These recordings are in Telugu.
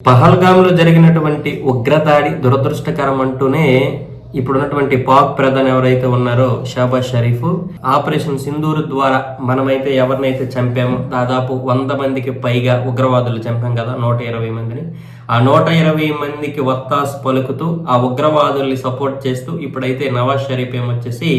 పహల్గామ్లో జరిగినటువంటి ఉగ్రదాడి దురదృష్టకరం అంటూనే ఇప్పుడున్నటువంటి పాక్ ప్రధాని ఎవరైతే ఉన్నారో షాబాజ్ షరీఫ్ ఆపరేషన్ సింధూర్ ద్వారా మనమైతే ఎవరినైతే చంపామో దాదాపు వంద మందికి పైగా ఉగ్రవాదులు చంపాం కదా నూట ఇరవై మందిని. ఆ నూట ఇరవై మందికి వత్తాసు పలుకుతూ ఆ ఉగ్రవాదుల్ని సపోర్ట్ చేస్తూ ఇప్పుడైతే నవాజ్ షరీఫ్ ఏమొచ్చేసి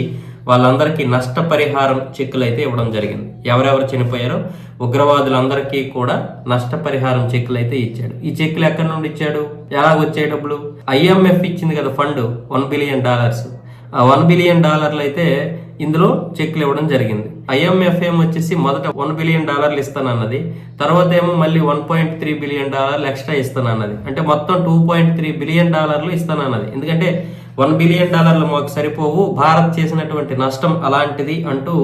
వాళ్ళందరికీ నష్టపరిహారం చెక్కులు అయితే ఇవ్వడం జరిగింది. ఎవరెవరు చనిపోయారో ఉగ్రవాదులందరికీ కూడా నష్టపరిహారం చెక్కులు అయితే ఇచ్చాడు. ఈ చెక్కులు ఎక్కడి నుండి ఇచ్చాడు? ఎలా వచ్చే డబ్బులు? ఐఎంఎఫ్ ఇచ్చింది కదా ఫండ్ వన్ బిలియన్ డాలర్స్. ఆ వన్ బిలియన్ డాలర్లు అయితే ఇందులో చెక్లు ఇవ్వడం జరిగింది. ఐఎంఎఫ్ ఏమో వచ్చేసి మొదట వన్ బిలియన్ డాలర్లు ఇస్తానన్నది తర్వాత ఏమో మళ్ళీ వన్ పాయింట్ త్రీ బిలియన్ డాలర్లు ఎక్స్ట్రా ఇస్తానన్నది. అంటే మొత్తం టూ పాయింట్ త్రీ బిలియన్ డాలర్లు ఇస్తానన్నది. ఎందుకంటే వన్ బిలియన్ డాలర్లు మాకు సరిపోవు. భారత్ చేసినటువంటి నష్టం అలాంటిది అంటూ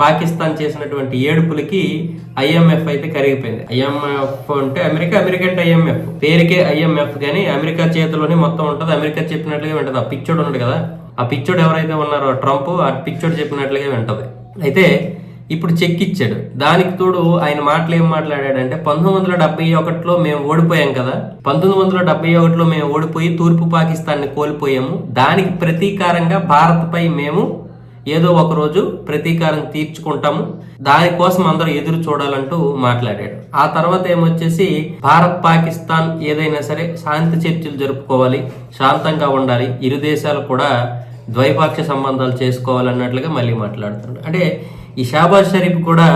పాకిస్తాన్ చేసినటువంటి ఏడుపులకి ఐఎంఎఫ్ అయితే కరిగిపోయింది. ఐఎంఎఫ్ అంటే అమెరికా అమెరికా ఐఎంఎఫ్. పేరుకే ఐఎంఎఫ్ కానీ అమెరికా చేతిలోనే మొత్తం ఉంటుంది. అమెరికా చెప్పినట్లుగా వింటది. ఆ పిచ్చోడు ఉన్నాడు కదా. ఆ పిచ్చోడు ఎవరైతే ఉన్నారో ట్రంప్ ఆ పిచ్చోడు చెప్పినట్లుగా వింటది. అయితే ఇప్పుడు చెక్ ఇచ్చాడు. దానికి తోడు ఆయన మాటలు ఏం మాట్లాడాడంటే పంతొమ్మిది వందల డెబ్బై ఒకటిలో మేము ఓడిపోయాం కదా పంతొమ్మిది వందల డెబ్బై ఒకటిలో మేము ఓడిపోయి తూర్పు పాకిస్తాన్ని కోల్పోయాము. దానికి ప్రతీకారంగా భారత్పై మేము ఏదో ఒక రోజు ప్రతీకారం తీర్చుకుంటాము. దానికోసం అందరూ ఎదురు చూడాలంటూ మాట్లాడాడు. ఆ తర్వాత ఏమొచ్చేసి భారత్ పాకిస్తాన్ ఏదైనా సరే శాంతి చర్చలు జరుపుకోవాలి శాంతంగా ఉండాలి ఇరు దేశాలు కూడా ద్వైపాక్ష సంబంధాలు చేసుకోవాలన్నట్లుగా మళ్ళీ మాట్లాడుతున్నాడు. అంటే ఈ షాబాజ్ షరీఫ్ కూడా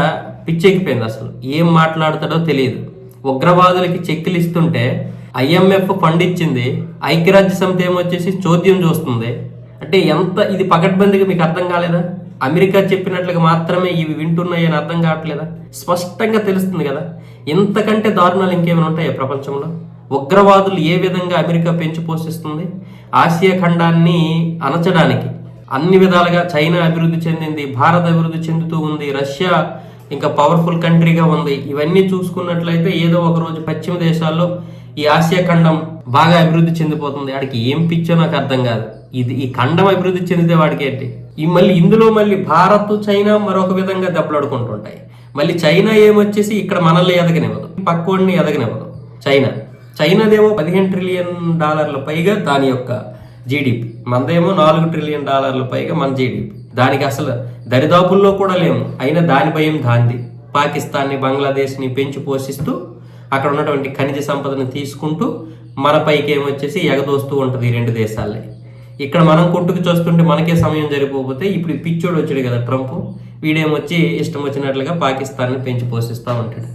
పిచ్చెక్కిపోయింది అసలు. ఏం మాట్లాడతాడో తెలియదు. ఉగ్రవాదులకి చెక్కులు ఇస్తుంటే ఐఎంఎఫ్ ఫండ్ ఇచ్చింది ఐక్యరాజ్య సమితి ఏమొచ్చేసి చోద్యం చూస్తుంది. అంటే ఎంత ఇది పకడ్బందీగా మీకు అర్థం కాలేదా? అమెరికా చెప్పినట్లుగా మాత్రమే ఇవి వింటున్నాయని అర్థం కావట్లేదా? స్పష్టంగా తెలుస్తుంది కదా. ఇంతకంటే దారుణాలు ఇంకేమైనా ఉంటాయా ప్రపంచంలో? ఉగ్రవాదులు ఏ విధంగా అమెరికా పెంచి పోషిస్తుంది? ఆసియా ఖండాన్ని అణచడానికి అన్ని విధాలుగా చైనా అభివృద్ధి చెందింది భారత్ అభివృద్ధి చెందుతూ ఉంది రష్యా ఇంకా పవర్ఫుల్ కంట్రీగా ఉంది. ఇవన్నీ చూసుకున్నట్లయితే ఏదో ఒక రోజు పశ్చిమ దేశాల్లో ఈ ఆసియా ఖండం బాగా అభివృద్ధి చెందిపోతుంది. వాడికి ఏం పిచ్చో నాకు అర్థం కాదు. ఇది ఈ ఖండం అభివృద్ధి చెందితే వాడికి ఏంటి? ఈ మళ్ళీ ఇందులో మళ్ళీ భారత్ చైనా మరొక విధంగా దెబ్బలాడుకుంటుంటాయి. మళ్ళీ చైనా ఏమొచ్చేసి ఇక్కడ మనల్ని ఎదగనివ్వదు. పక్కోడిని ఎదగనివ్వదు. చైనా. చైనాదేమో పదిహేను ట్రిలియన్ డాలర్ల పైగా దాని యొక్క జీడిపి మనదేమో నాలుగు ట్రిలియన్ డాలర్ల పైగా మన జీడిపి దానికి అసలు దరిదాపుల్లో కూడా లేము. అయినా దాని భయం దాంది పాకిస్తాన్ని బంగ్లాదేశ్ని పెంచి పోషిస్తూ అక్కడ ఉన్నటువంటి ఖనిజ సంపదను తీసుకుంటూ మన పైకి ఏమొచ్చేసి ఎగదోస్తూ ఉంటుంది ఈ రెండు దేశాలే. ఇక్కడ మనం కొట్టుకు చూస్తుంటే మనకే సమయం జరిగిపోతే ఇప్పుడు పిచ్చోడు వచ్చాడు కదా ట్రంప్. వీడేమొచ్చి ఇష్టం వచ్చినట్లుగా పాకిస్తాన్ని పెంచి పోషిస్తూ ఉంటాడు.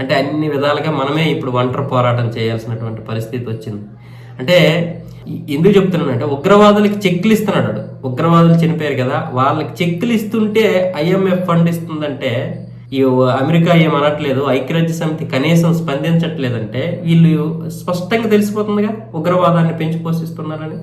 అంటే అన్ని విధాలుగా మనమే ఇప్పుడు ఒంటరి పోరాటం చేయాల్సినటువంటి పరిస్థితి వచ్చింది. అంటే ఎందుకు చెప్తున్నానంటే ఉగ్రవాదులకి చెక్లు ఇస్తున్నాడు ఉగ్రవాదులు చనిపోయారు కదా వాళ్ళకి చెక్లు ఇస్తుంటే ఐఎంఎఫ్ ఫండ్ ఇస్తుందంటే ఈ అమెరికా ఏమనట్లేదు ఐక్యరాజ్య సమితి కనీసం స్పందించట్లేదంటే వీళ్ళు స్పష్టంగా తెలిసిపోతుందిగా ఉగ్రవాదాన్ని పెంచి పోషిస్తున్నారని.